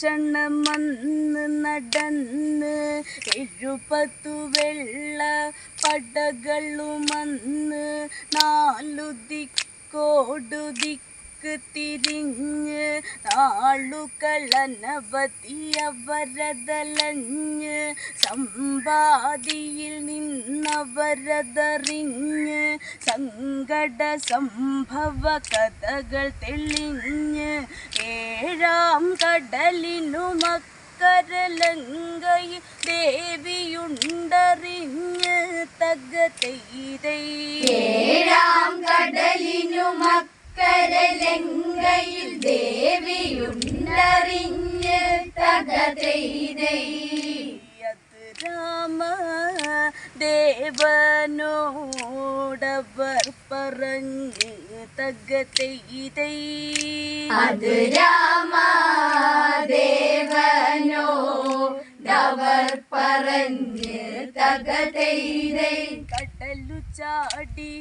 സീതാന്വേഷണമന്ന് നടന്ന് എഴുപത്തു വെള്ള പടകളുമന്ന് നാലു ദിക്കോടു ദിക്ക് തിരിഞ്ഞ് നാളുകളനവധിയവരതലഞ്ഞ് സമ്പാദിയിൽ നിന്നവരതറിഞ്ഞ് സങ്കട സംഭവ കഥകൾ തെളിഞ്ഞ് ഏഴാം കടലിനു മക്കരലങ്കയിൽ ദേവിയുണ്ടറിഞ്ഞ് തകതൈതൈ ഏഴാം കടലിനു മക്കരലങ്കയിൽ ദേവിയുണ്ടറിഞ്ഞ് തക അത് രാമ ദേവനോടവർ പറഞ്ഞ് തകതൈതൈ അത് രാമദേവനോ ദവർ പറഞ്ഞ് തകതെയ്തൈ കടലു ചാടി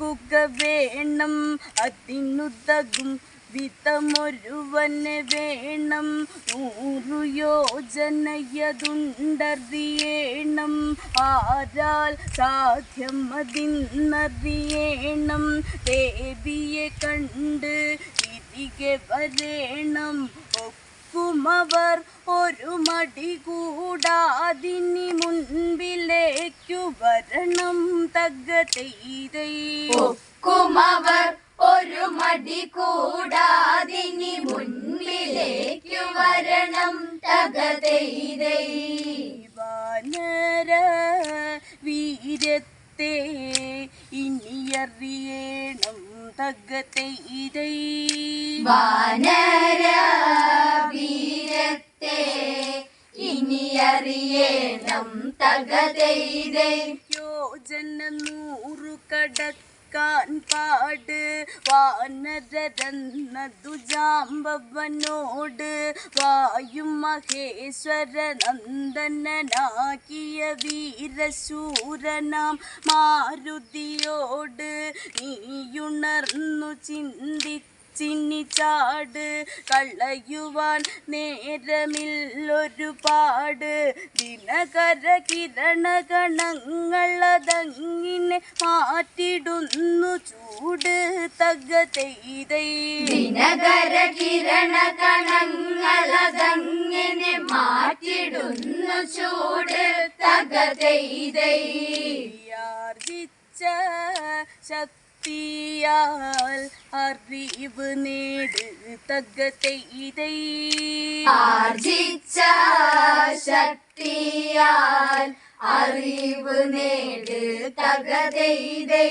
കടക്കുക വേണം. അതിനുതകും വിധമൊരുവന് വേണം. നൂറു യോജനയതുണ്ടറിയേണം. ആരാൽ സാധ്യം അതിന്നറിയേണം. ദേവിയെ കണ്ട് തിരികെ വരേണം. ഒക്കുമവർ ഒരു മടി കൂടാതിനി മുൻപിലേക്കു വരണം തകതൈതൈ ഒക്കുമവർ ഒരു മടി കൂടാതിനി മുൻപിലേക്കു വരണം തകതെയ്തൈ വാനര വീരത്തെ ഇനിയറിയണം തകതൈതൈ വാനര അറിയണം തകതെയ്തൈ. യോജന നൂറു കടക്കാൻ പാട് വാനരന്നതു ജാമ്പവനോട് വായും മഹേശ്വര നന്ദനാക്കിയ വീരശൂരനാം മാരുതിയോട് നീയുണർന്നു ചിന്തിച്ചു ചിന്നി ചാട് കളയുവാൻ നേരമില്ലൊരുപാട്. ദിനകര കിരണ കിരണഗണങ്ങളതങ്ങിനെ മാറ്റിടുന്നു ചൂട് തക ചെയ്ത ദിനകര കിരണ കണങ്ങളതങ്ങനെ മാറ്റിടുന്നു ചൂട് തക ചെയ്ത യാർജിച്ച ശക്തിയാൽ അറിവ് നേട് തകതൈതൈ ആർജിച്ച ശക്തിയാൽ അറിവ് നേട് തകതെയ്തൈ